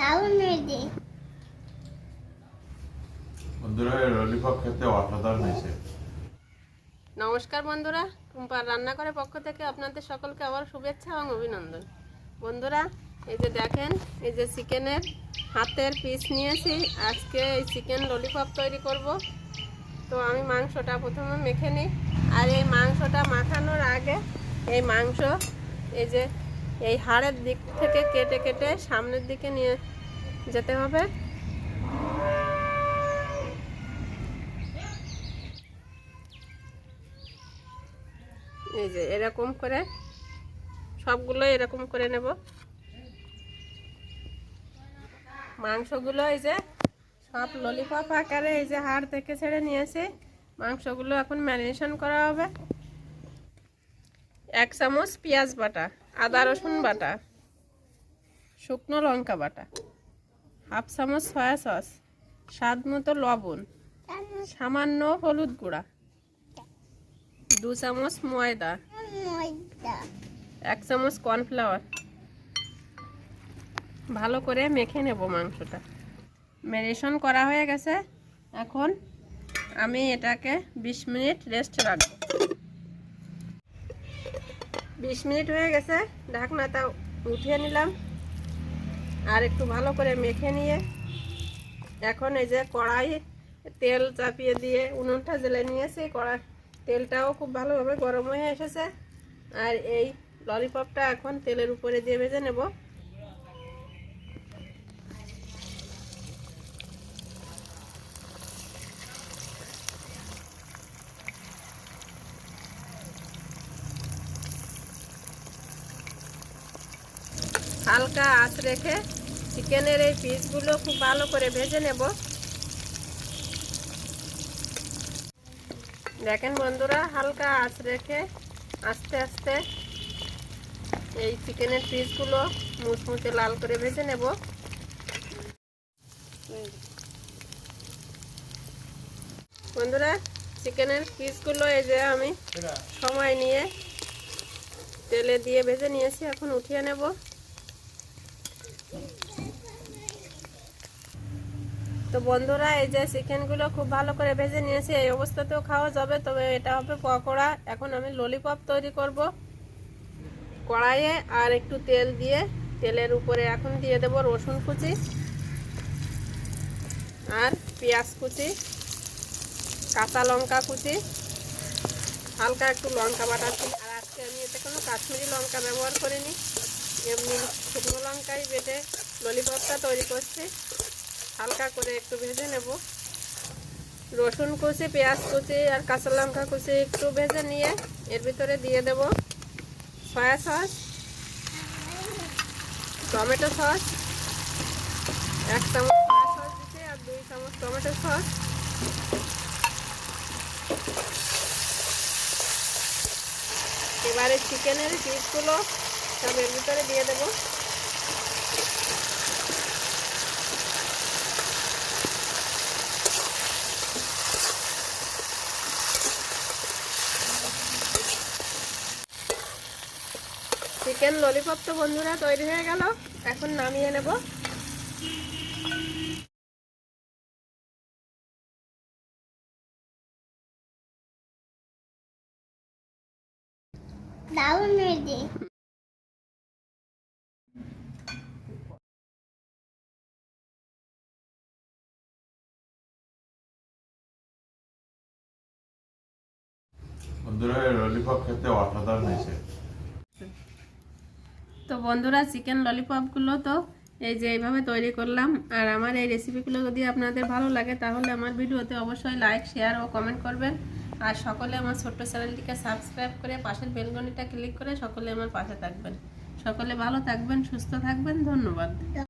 দারুণ বন্ধুরা ললিপপ খেতে অসাধারণ হয়েছে। নমস্কার বন্ধুরা টুম্পার রান্না করে পক্ষ থেকে আপনাদের সকলকে আবার শুভেচ্ছা এবং অভিনন্দন। বন্ধুরা এই যে দেখেন এই যে চিকেনের হাতের পিস নিয়েছি। আজকে এই চিকেন ললিপপ তৈরি করব। তো আমি মাংসটা প্রথমে মেখে নিই। আর এই মাংসটা মাখানোর আগে এই মাংস এই যে এই হাড়ের দিক থেকে কেটে কেটে সামনের দিকে নিয়ে যেতে হবে। এই যে এরকম করে সবগুলো এরকম করে নেব। মাংসগুলো এই যে সব ললিপপ আকারে এই যে হাড় থেকে ছেড়ে নিয়েছি। মাংসগুলো এখন ম্যারিনেশন করা হবে। এক চামচ পেঁয়াজ বাটা, আদা রসুন বাটা, শুকনো লঙ্কা বাটা, হাফ চামচ সয়া সস, স্বাদ মতো লবণ, সামান্য হলুদ গুঁড়া, দু চামচ ময়দা, এক চামচ কর্নফ্লাওয়ার। ভালো করে মেখে নেব মাংসটা। ম্যারিনেশন করা হয়ে গেছে। এখন আমি এটাকে 20 মিনিট রেস্ট রাখব। 20 মিনিট হয়ে গেছে ঢাকনাটা উঠিয়ে নিলাম। আর একটু ভালো করে মেখে নিয়ে এখন এই যে কড়াই তেল চাপিয়ে দিয়ে উনুনটা জেলে নিয়েছে। কড়াই তেলটাও খুব ভালোভাবে গরম হয়ে এসেছে। আর এই ললিপপটা এখন তেলের উপরে দিয়ে ভেজে নেব। হালকা আঁচ রেখে চিকেনের এই পিসগুলো খুব ভালো করে ভেজে নেব। দেখেন বন্ধুরা, হালকা আঁচ রেখে আস্তে আস্তে এই চিকেনের পিসগুলো মুচমুচে লাল করে ভেজে নেব। বন্ধুরা, চিকেনের পিসগুলো এই যে আমি সময় নিয়ে তেলে দিয়ে ভেজে নিয়েছি, এখন উঠিয়ে নেব। তো বন্ধুরা, এই যে চিকেনগুলো খুব ভালো করে ভেজে নিয়েছি, এই অবস্থাতেও খাওয়া যাবে। তবে এটা হবে পকোড়া। এখন আমি ললিপপ তৈরি করব। কড়াইয়ে আর একটু তেল দিয়ে, তেলের উপরে এখন দিয়ে দেব রসুন কুচি আর পেঁয়াজ কুচি, কাঁচা লঙ্কা কুচি, হালকা একটু লঙ্কা বাটা আর আজকে আমি এতে কোনো কাশ্মীরি লঙ্কা ব্যবহার করিনি। এমনি শুকনো লঙ্কাই বেটে ললিপপটা তৈরি করছি। হালকা করে একটু ভেজে নেব। রসুন কুচি পেঁয়াজ কুচি আর কাঁচা লঙ্কা কুচি একটু ভেজে নিয়ে এর ভিতরে দিয়ে দেব সয়া সস, টমেটো সস, এক চামচ সয়া সস দিচ্ছি আর দুই চামচ টমেটো সস। এবারে চিকেনের পিসগুলো সব এর ভিতরে দিয়ে দেবো। চিকেন ললিপপ তো বন্ধুরা তৈরি হয়ে গেল। এখন নামিয়ে নেব। দারুণ হয়েছে বন্ধুরা এই ললিপপ খেতে অসাধারণ হয়েছে। তো বন্ধুরা চিকেন ললিপপগুলো তো এই যে এইভাবে তৈরি করলাম। আর আমার এই রেসিপিগুলো যদি আপনাদের ভালো লাগে, তাহলে আমার ভিডিওতে অবশ্যই লাইক শেয়ার ও কমেন্ট করবেন। আর সকলে আমার ছোট্ট চ্যানেলটিকে সাবস্ক্রাইব করে পাশের বেলগনিটা ক্লিক করে সকলে আমার পাশে থাকবেন। সকলে ভালো থাকবেন, সুস্থ থাকবেন, ধন্যবাদ।